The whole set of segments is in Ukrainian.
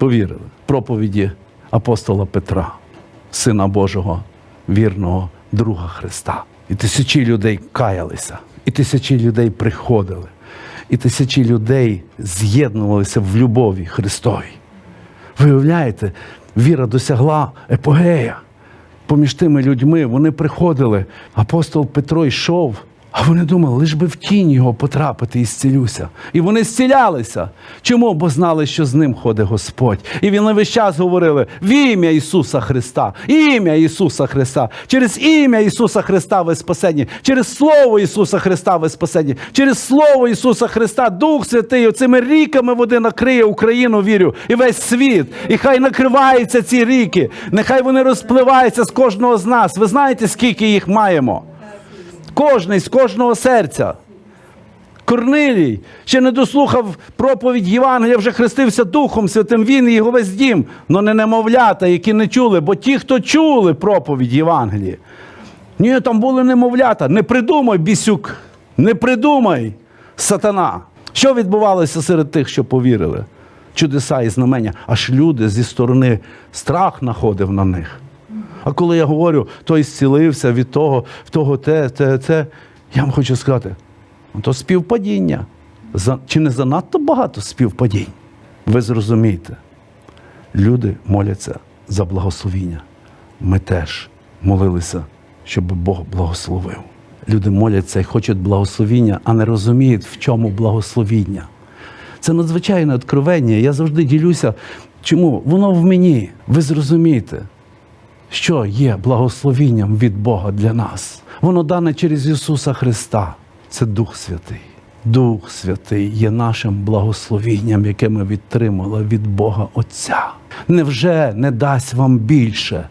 повірили проповіді апостола Петра, Сина Божого, вірного друга Христа. І тисячі людей каялися, і тисячі людей приходили, і тисячі людей з'єднувалися в любові Христовій. Виявляєте, віра досягла епогея. Поміж тими людьми вони приходили. Апостол Петро йшов, а вони думали, лиш би в тінь його потрапити і зцілюся. І вони зцілялися. Чому? Бо знали, що з ним ходить Господь. І вони весь час говорили в ім'я Ісуса Христа, ім'я Ісуса Христа. Через ім'я Ісуса Христа ви спасені, через Слово Ісуса Христа ви спасені, через Слово Ісуса Христа, Дух Святий, оцими ріками води накриє Україну, вірю, і весь світ. І хай накриваються ці ріки, нехай вони розпливаються з кожного з нас. Ви знаєте, скільки їх маємо? Кожний з кожного серця. Корнилій ще не дослухав проповідь Євангелія, вже хрестився Духом Святим, він і його весь дім, но не немовлята, які не чули, бо ті, хто чули проповідь Євангелія. Ні, там були немовлята. Не придумай, бісюк, не придумай, сатана. Що відбувалося серед тих, що повірили? Чудеса і знамення, аж люди зі сторони страх находив на них. А коли я говорю, той зцілився від того, в того те, те, те, я вам хочу сказати, то співпадіння. Чи не занадто багато співпадінь? Ви зрозумієте, люди моляться за благословіння. Ми теж молилися, щоб Бог благословив. Люди моляться і хочуть благословіння, а не розуміють, в чому благословіння. Це надзвичайне откровення. Я завжди ділюся. Чому? Воно в мені. Ви зрозумієте, що є благословінням від Бога для нас. Воно дане через Ісуса Христа. Це Дух Святий. Дух Святий є нашим благословінням, яке ми відтримали від Бога Отця. Невже не дасть вам більше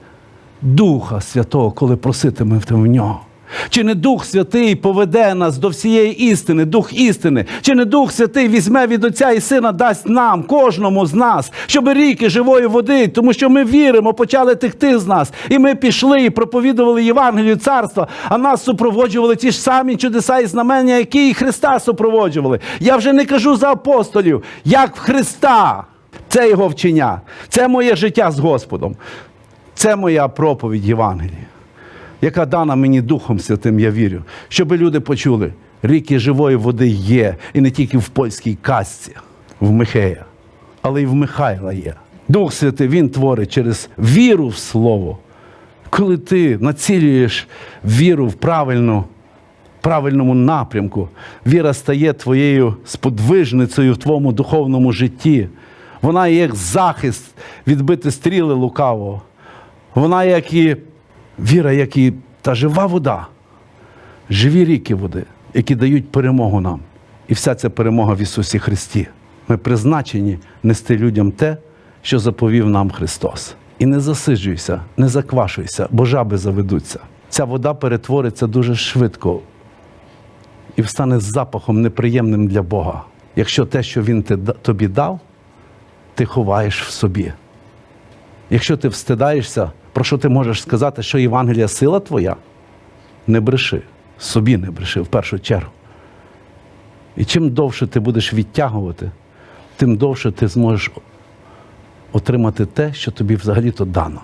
Духа Святого, коли проситимете в нього? Чи не Дух Святий поведе нас до всієї істини, Дух істини? Чи не Дух Святий візьме від Отця і Сина, дасть нам, кожному з нас, щоб ріки живої води, тому що ми віримо, почали текти з нас. І ми пішли і проповідували Євангелію царства, а нас супроводжували ті ж самі чудеса і знамення, які і Христа супроводжували. Я вже не кажу за апостолів, як в Христа. Це його вчення, це моє життя з Господом. Це моя проповідь Євангелія яка дана мені Духом Святим, я вірю, щоб люди почули, ріки живої води є, і не тільки в польській казці, в Михея, але й в Михайла є. Дух Святий Він творить через віру в Слово. Коли ти націлюєш віру в правильну, правильному напрямку, віра стає твоєю сподвижницею в твоєму духовному житті. Вона є як захист відбити стріли лукавого. Вона як і віра, як і та жива вода, живі ріки води, які дають перемогу нам. І вся ця перемога в Ісусі Христі. Ми призначені нести людям те, що заповів нам Христос. І не засиджуйся, не заквашуйся, бо жаби заведуться. Ця вода перетвориться дуже швидко і стане з запахом неприємним для Бога. Якщо те, що Він тобі дав, ти ховаєш в собі. Якщо ти встидаєшся, про що ти можеш сказати, що Євангелія сила твоя? Не бреши, собі не бреши в першу чергу. І чим довше ти будеш відтягувати, тим довше ти зможеш отримати те, що тобі взагалі-то дано.